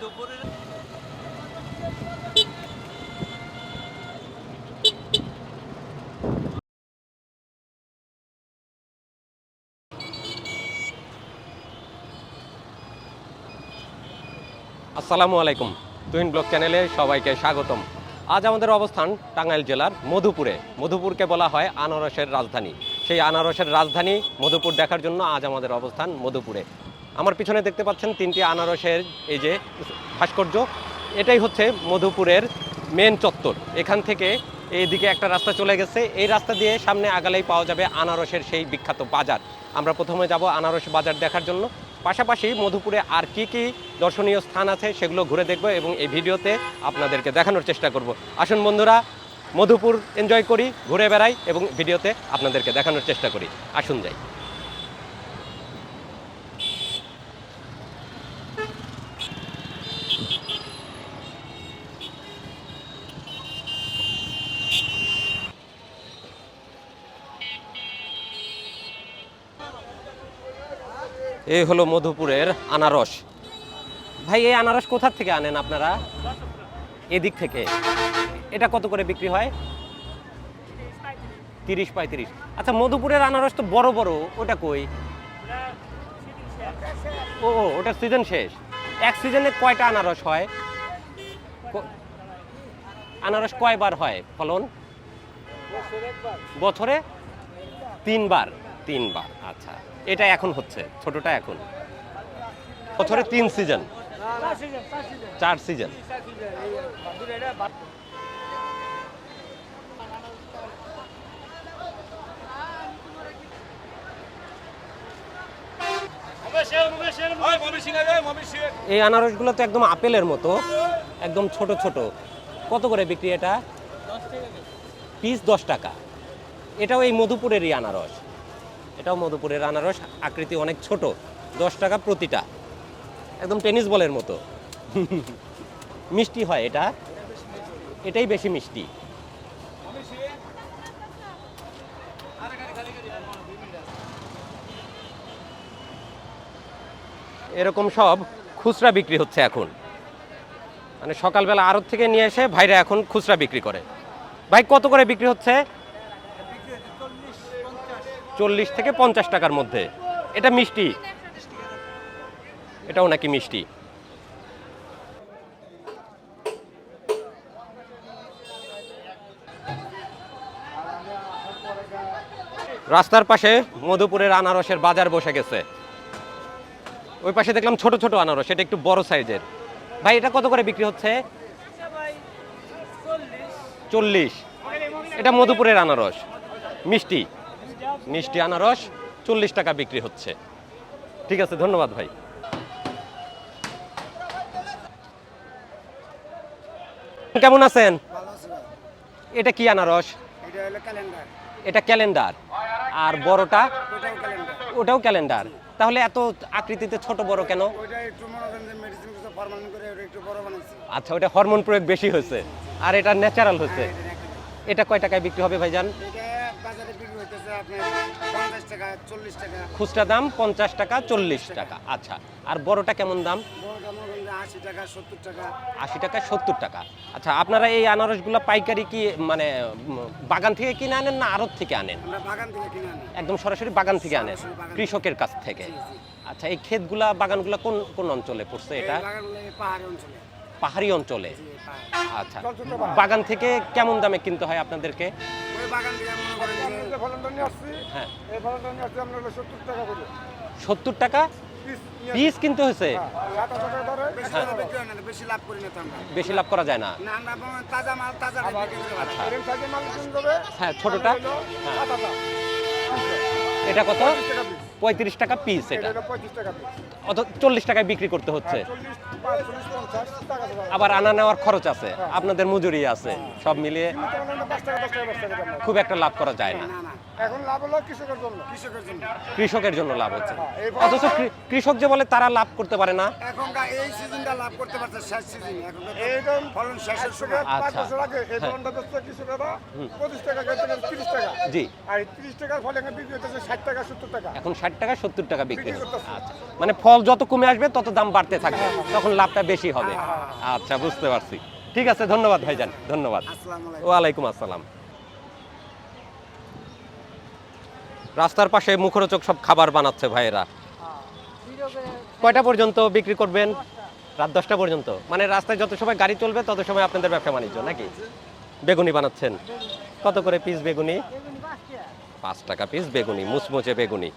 আসসালামু আলাইকুম। তুহিন ব্লক চ্যানেলে সবাইকে স্বাগতম। আজ আমাদের অবস্থান টাঙ্গাইল জেলার মধুপুরে। মধুপুরকে বলা হয় আনারসের রাজধানী। সেই আনারসের রাজধানী মধুপুর দেখার জন্য আজ আমাদের অবস্থান মধুপুরে। আমার পিছনে দেখতে পাচ্ছেন তিনটি আনারসের এই যে ভাস্কর্য। এটাই হচ্ছে মধুপুরের মেন চত্বর। এখান থেকে এইদিকে একটা রাস্তা চলে গেছে। এই রাস্তা দিয়ে সামনে আগালেই পাওয়া যাবে আনারসের সেই বিখ্যাত বাজার। আমরা প্রথমে যাব আনারস বাজার দেখার জন্য। পাশাপাশি মধুপুরে আর কি কি দর্শনীয় স্থান আছে সেগুলো ঘুরে দেখব এবং এই ভিডিওতে আপনাদেরকে দেখানোর চেষ্টা করব। আসুন বন্ধুরা, মধুপুর এনজয় করি, ঘুরে বেড়াই এবং ভিডিওতে আপনাদেরকে দেখানোর চেষ্টা করি। আসুন যাই। এই হলো মধুপুরের আনারস। ভাই এই আনারস কোথা থেকে আনেন আপনারা? এদিক থেকে। এটা কত করে বিক্রি হয়? তিরিশ পঁয়ত্রিশ। আচ্ছা মধুপুরের আনারস তো বড় বড়। ওটা কই? ও ও, ওটা সিজন শেষ। এক সিজনে কয়টা আনারস হয়? আনারস কয়বার হয় ফলন? বছরে তিনবার। তিনবার। আচ্ছা। এটা এখন হচ্ছে ছোটটা এখন। বছরে তিন সিজন চার সিজন এই আনারসগুলো তো একদম আপেলের মতো একদম ছোট ছোট। কত করে বিক্রি এটা? পিস দশ টাকা। এটাও এই মধুপুরেরই আনারস। এটাও মধুপুরের আনারস, আকৃতি অনেক ছোট, দশ টাকা প্রতিটা। একদম টেনিস বলের মতো। মিষ্টি হয় এটা। এটাই বেশি মিষ্টি। এরকম সব খুচরা বিক্রি হচ্ছে এখন। মানে সকালবেলা আড়ত থেকে নিয়ে এসে ভাইরা এখন খুচরা বিক্রি করে। ভাই, কত করে বিক্রি হচ্ছে? চল্লিশ থেকে পঞ্চাশ টাকার মধ্যে। এটা মিষ্টি। এটাও নাকি মিষ্টি। রাস্তার পাশে মধুপুরের আনারসের বাজার বসে গেছে। ওই পাশে দেখলাম ছোট ছোট আনারস এটা একটু বড় সাইজের। ভাই এটা কত করে বিক্রি হচ্ছে? চল্লিশ। এটা মধুপুরের আনারস। মিষ্টি। মিষ্টি আনারস চল্লিশ টাকা বিক্রি হচ্ছে। ঠিক আছে ধন্যবাদ ভাই। কেমন আছেন। এটা কি আনারস? এটা ক্যালেন্ডার। আর বড়টা? ওটাও ক্যালেন্ডার। তাহলে এত আকৃতিতে ছোট বড় কেন? আচ্ছা ওটা হরমোন প্রয়োগ বেশি হয়েছে। আর এটা ন্যাচারাল হয়েছে। এটা কয় টাকায় বিক্রি হবে ভাইজান? আপনার পঞ্চাশ টাকা চল্লিশ টাকা। খুচরা দাম পঞ্চাশ টাকা চল্লিশ টাকা। আচ্ছা আর বড়টা কেমন দাম? আশি টাকা সত্তর টাকা। আশি টাকা সত্তর টাকা। আচ্ছা আপনারা এই আনারসগুলো পাইকারি কি মানে বাগান থেকে কিনে আনেন না আড়ত থেকে আনেন? বাগান থেকে কিনে আনি। একদম সরাসরি বাগান থেকে আনেন। কৃষকের কাছ থেকে। আচ্ছা এই ক্ষেতগুলা বাগানগুলা কোন কোন অঞ্চলে পড়ছে এটা? পাহাড়ি অঞ্চলে। পাহাড়ি অঞ্চলে? আচ্ছা। বাগান থেকে কেমন দামে কিনতে হয় আপনাদেরকে? মনে হ্যাঁ। সত্তর টাকা করে। সত্তর টাকা? পিস কিনতে হয়েছে? বেশি হয়। না বেশি লাভ করি না তো আমরা। বেশি লাভ করা যায় না। আচ্ছা। হ্যাঁ ছোটটা? হ্যাঁ। এটা কত? পঁয়ত্রিশ টাকা পিস। এটা চল্লিশ টাকায় বিক্রি করতে হচ্ছে। আবার আনা নেওয়ার খরচ আছে আপনাদের মজুরি আছে সব মিলিয়ে খুব একটা লাভ করা যায় না। এখন লাভ হলো কৃষকের জন্য। কৃষকের জন্য। কৃষকের জন্য লাভ হচ্ছে। হ্যাঁ, অথচ কৃষক যে বলে তারা লাভ করতে পারে না। এখনকার এই সিজনটা লাভ করতে পারছে শেষ সিজন। এখন ফলন শেষের সময়। পাঁচ আচ্ছা। বছর আগে এই হ্যাঁ। ফলনটা বেচতো কৃষকেরা। পঁচিশ টাকা থেকে তিরিশ টাকা। জি। আর তিরিশ টাকার ফলে এখানে বিক্রি হতেছে ষাট টাকা সত্তর টাকা। এখন ষাট টাকা সত্তর টাকা বিক্রি হচ্ছে। আচ্ছা। মানে ফল যত কমে আসবে তত দাম বাড়তে থাকবে। তখন লাভটা বেশি হবে। আচ্ছা বুঝতে পারছি। ঠিক আছে ধন্যবাদ ভাইজান। ধন্যবাদ। ওয়ালাইকুম আসসালাম। রাস্তার পাশে মুখরোচক সব খাবার বানাচ্ছে ভাইয়েরা। কয়টা পর্যন্ত বিক্রি করবেন? রাত দশটা পর্যন্ত? মানে রাস্তায় যত সময় গাড়ি চলবে, তত সময় আপনাদের ব্যবসা বাণিজ্য, নাকি? বেগুনি বানাচ্ছেন। কত করে পিস বেগুনি? পাঁচ টাকা পিস বেগুনি, মুচমুচে বেগুনি।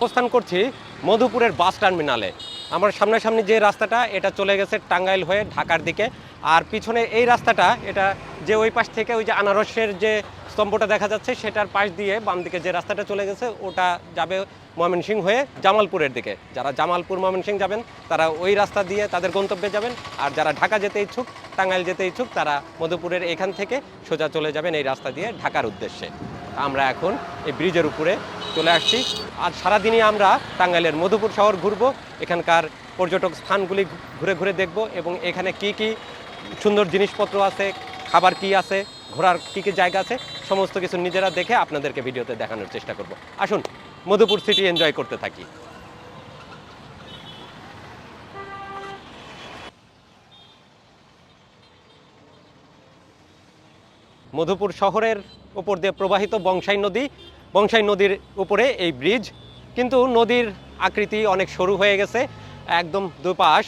অবস্থান করছি মধুপুরের বাস টার্মিনালে। আমার সামনাসামনি যে রাস্তাটা, এটা চলে গেছে টাঙ্গাইল হয়ে ঢাকার দিকে। আর পিছনে এই রাস্তাটা, এটা যে ওই পাশ থেকে ওই যে আনারসের যে স্তম্ভটা দেখা যাচ্ছে, সেটার পাশ দিয়ে বাম দিকে যে রাস্তাটা চলে গেছে, ওটা যাবে ময়মনসিং হয়ে জামালপুরের দিকে। যারা জামালপুর ময়মনসিং যাবেন, তারা ওই রাস্তা দিয়ে তাদের গন্তব্যে যাবেন। আর যারা ঢাকা যেতে ইচ্ছুক, টাঙ্গাইল যেতে ইচ্ছুক, তারা মধুপুরের এখান থেকে সোজা চলে যাবেন এই রাস্তা দিয়ে ঢাকার উদ্দেশ্যে। আমরা এখন এই ব্রিজের উপরে চলে আসছি। আর সারাদিনই আমরা টাঙ্গাইলের মধুপুর শহর ঘুরবো, এখানকার পর্যটক স্থানগুলি ঘুরে ঘুরে দেখব এবং এখানে কি কি সুন্দর জিনিসপত্র আছে, খাবার কি আছে, ঘোরার কী কী জায়গা আছে, সমস্ত কিছু নিজেরা দেখে আপনাদেরকে ভিডিওতে দেখানোর চেষ্টা করব। আসুন, মধুপুর সিটি এনজয় করতে থাকি। মধুপুর শহরের উপর দিয়ে প্রবাহিত বংশাই নদী বংশাই নদীর উপরে এই ব্রিজ। কিন্তু নদীর আকৃতি অনেক সরু হয়ে গেছে একদম দুপাশ।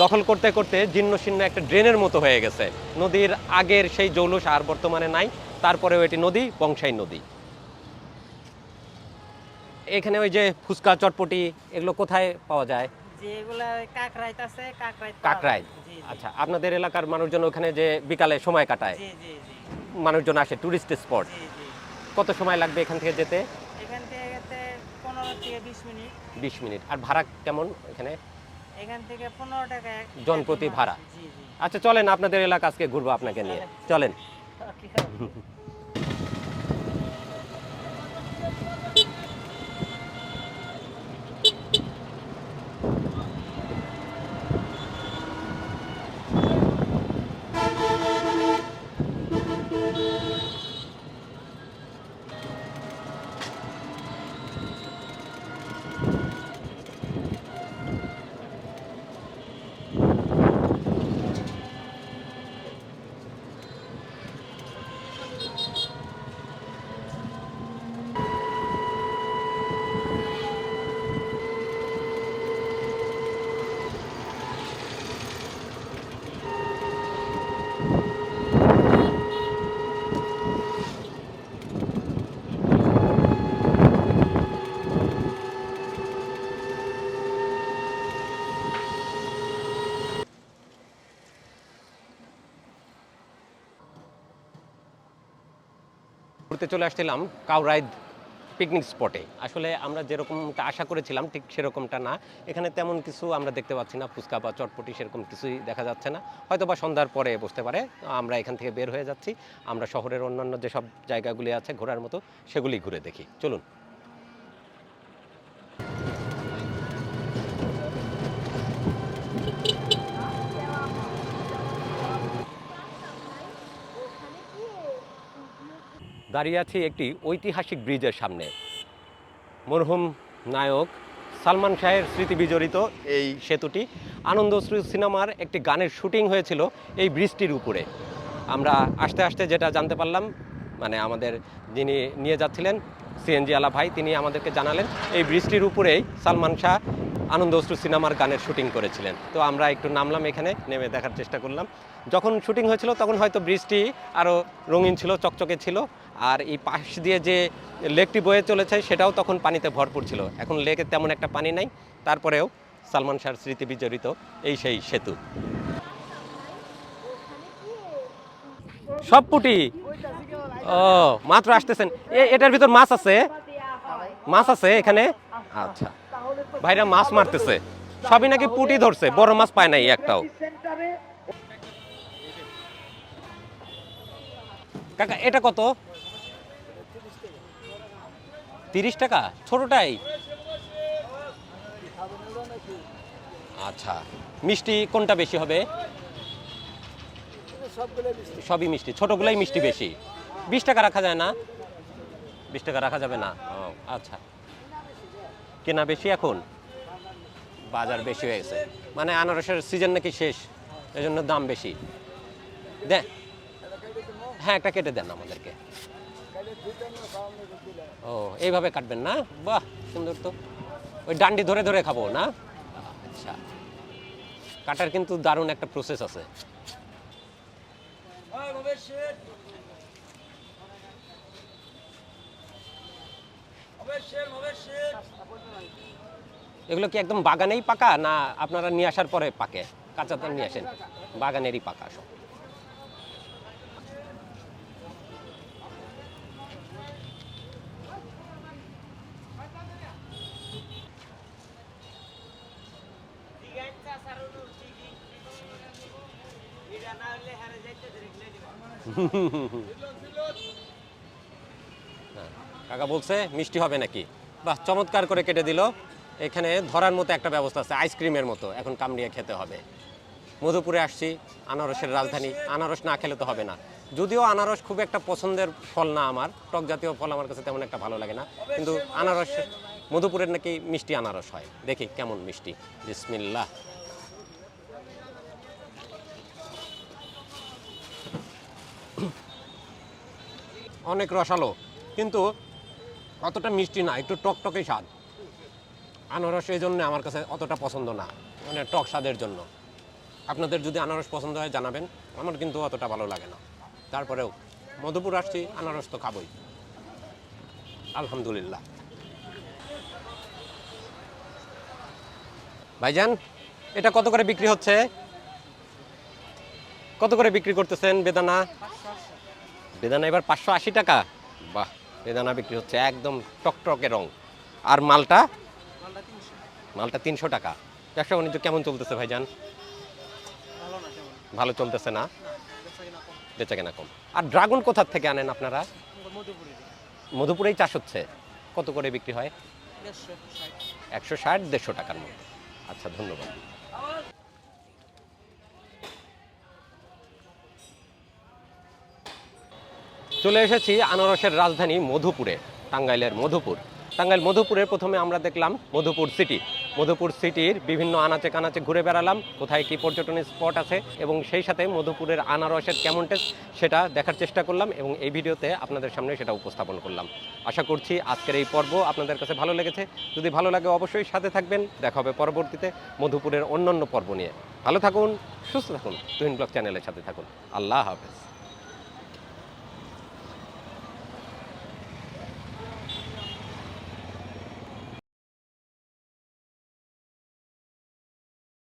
দখল করতে করতে জীর্ণ শীর্ণ একটা ড্রেনের মতো হয়ে গেছে। নদীর আগের সেই জৌলুস আর বর্তমানে নাই তারপরেও এটি নদী বংশাই নদী। এখানে ওই যে ফুচকা চটপটি এগুলো কোথায় পাওয়া যায়? কাকরাইত কাকরাই আচ্ছা আপনাদের এলাকার মানুষজন ওখানে যে বিকালে সময় কাটায়। মানুষজন আসে টুরিস্ট স্পট কত সময় লাগবে এখান থেকে যেতে? এখান থেকে যেতে পনেরো থেকে বিশ মিনিট। বিশ মিনিট। আর ভাড়া কেমন এখানে? এখান থেকে পনেরো টাকা ভাড়া? আচ্ছা চলেন আপনাদের এলাকা আজকে ঘুরবো আপনাকে নিয়ে। চলেন। ঘুরতে চলে আসছিলাম কাউরাইদ পিকনিক স্পটে আসলে আমরা যেরকমটা আশা করেছিলাম, ঠিক সেরকমটা না। এখানে তেমন কিছু আমরা দেখতে পাচ্ছি না, ফুচকা বা চটপটি সেরকম কিছুই দেখা যাচ্ছে না। হয়তো বা সন্ধ্যার পরে বসতে পারে, আমরা এখান থেকে বের হয়ে যাচ্ছি। আমরা শহরের অন্যান্য যেসব জায়গাগুলি আছে ঘোরার মতো, সেগুলি ঘুরে দেখি। চলুন। দাঁড়িয়ে আছি একটি ঐতিহাসিক ব্রিজের সামনে। মরহুম নায়ক সালমান শাহের স্মৃতি বিজড়িত এই সেতুটি। আনন্দশ্রী সিনেমার একটি গানের শুটিং হয়েছিল এই ব্রিজটির উপরে। আমরা আস্তে আস্তে যেটা জানতে পারলাম মানে আমাদের যিনি নিয়ে যাচ্ছিলেন, সিএনজি আলা ভাই, তিনি আমাদেরকে জানালেন, এই ব্রিজটির উপরেই সালমান শাহ আনন্দ অশ্রু সিনেমার গানের শুটিং করেছিলেন। তো আমরা একটু নামলাম এখানে, নেমে দেখার চেষ্টা করলাম। যখন শুটিং হয়েছিল, তখন হয়তো ব্রিজটি আরও রঙিন ছিল, চকচকে ছিল। আর এই পাশ দিয়ে যে লেকটি বয়ে চলেছে, সেটাও তখন পানিতে ভরপুর ছিল। এখন লেকে তেমন একটা পানি নাই। তারপরেও সালমান শাহর স্মৃতি বিজড়িত এই সেই সেতু। সব পুটি? ও, মাত্র আসতেছেন। এটার ভিতর মাছ আছে? মাছ আছে এখানে? আচ্ছা। ভাইরা মাছ মারতেছে। সবই নাকি পুটি ধরছে, বড় মাছ পায় নাই একটাও। কাকা, এটা কত? তিরিশ টাকা ছোটটাই। আচ্ছা মিষ্টি কোনটা বেশি হবে? সবই মিষ্টি ছোটগুলাই মিষ্টি বেশি। বিশ টাকা রাখা যায় না? বিশ টাকা রাখা যাবে না? ও আচ্ছা। কেনা বেশি এখন? বাজার বেশি হয়ে গেছে। মানে আনারসের সিজন নাকি শেষ এই জন্য দাম বেশি। দে। হ্যাঁ একটা কেটে দেন আমাদেরকে। ও এইভাবে কাটবেন না? বাহ সুন্দর তো। ওই ডান্ডি ধরে ধরে খাব না? আচ্ছা। কাটার কিন্তু দারুণ একটা প্রসেস আছে। এগুলো কি একদম বাগানেই পাকা না আপনারা নিয়ে আসার পরে পাকে? কাঁচাতে নিয়ে আসেন। বাগানেরই পাকা সব। কাকা বলছে মিষ্টি হবে নাকি? বাহ, চমৎকার করে কেটে দিল। এখানে ধরার মতো একটা ব্যবস্থা আছে, আইসক্রিমের মতো। এখন কামড়িয়ে খেতে হবে। মধুপুরে আসছি, আনারসের রাজধানী। আনারস না খেলে তো হবে না। যদিও আনারস খুব একটা পছন্দের ফল না আমার, টক জাতীয় ফল আমার কাছে তেমন একটা ভালো লাগে না। কিন্তু আনারস, মধুপুরের নাকি মিষ্টি আনারস হয়। দেখি কেমন মিষ্টি। বিসমিল্লাহ। অনেক রসালো, কিন্তু অতটা মিষ্টি না, একটু টকটকে স্বাদ। আনারস এই জন্য আমার কাছে অতটা পছন্দ না মানে টক স্বাদের জন্য। আপনাদের যদি আনারস পছন্দ হয় জানাবেন, আমার কিন্তু অতটা ভালো লাগে না। তারপরেও মধুপুর আসছি, আনারস তো খাবই। আলহামদুলিল্লাহ। ভাইজান, এটা কত করে বিক্রি হচ্ছে? কত করে বিক্রি করতেছেন বেদানা? বেদানা এবার পাঁচশো আশি টাকা। বাহ বেদানা বিক্রি হচ্ছে একদম টকটকে রং। আর মালটা? মালটা তিনশো টাকা। ব্যবসা বাণিজ্য কেমন চলতেছে ভাইজান? ভালো চলতেছে না? বেচা কেনা কম। আর ড্রাগন কোথার থেকে আনেন আপনারা? মধুপুরেই চাষ হচ্ছে। কত করে বিক্রি হয়? একশো ষাট, দেড়শো টাকার মধ্যে আচ্ছা ধন্যবাদ। চলে এসেছি আনারসের রাজধানী মধুপুরে, টাঙ্গাইলের মধুপুর। টাঙ্গাইল মধুপুরে প্রথমে আমরা দেখলাম মধুপুর সিটি। মধুপুর সিটির বিভিন্ন আনাচে কানাচে ঘুরে বেড়ালাম, কোথায় কি পর্যটন স্পট আছে এবং সেই সাথে মধুপুরের আনারসের কেমন টেস্ট সেটা দেখার চেষ্টা করলাম এবং এই ভিডিওতে আপনাদের সামনে সেটা উপস্থাপন করলাম। আশা করছি আজকের এই পর্ব আপনাদের কাছে ভালো লেগেছে। যদি ভালো লাগে অবশ্যই সাথে থাকবেন। দেখা হবে পরবর্তীতে মধুপুরের অন্যান্য পর্ব নিয়ে। ভালো থাকুন, সুস্থ থাকুন। তুহিন ব্লগ চ্যানেলের সাথে থাকুন। আল্লাহ হাফেজ।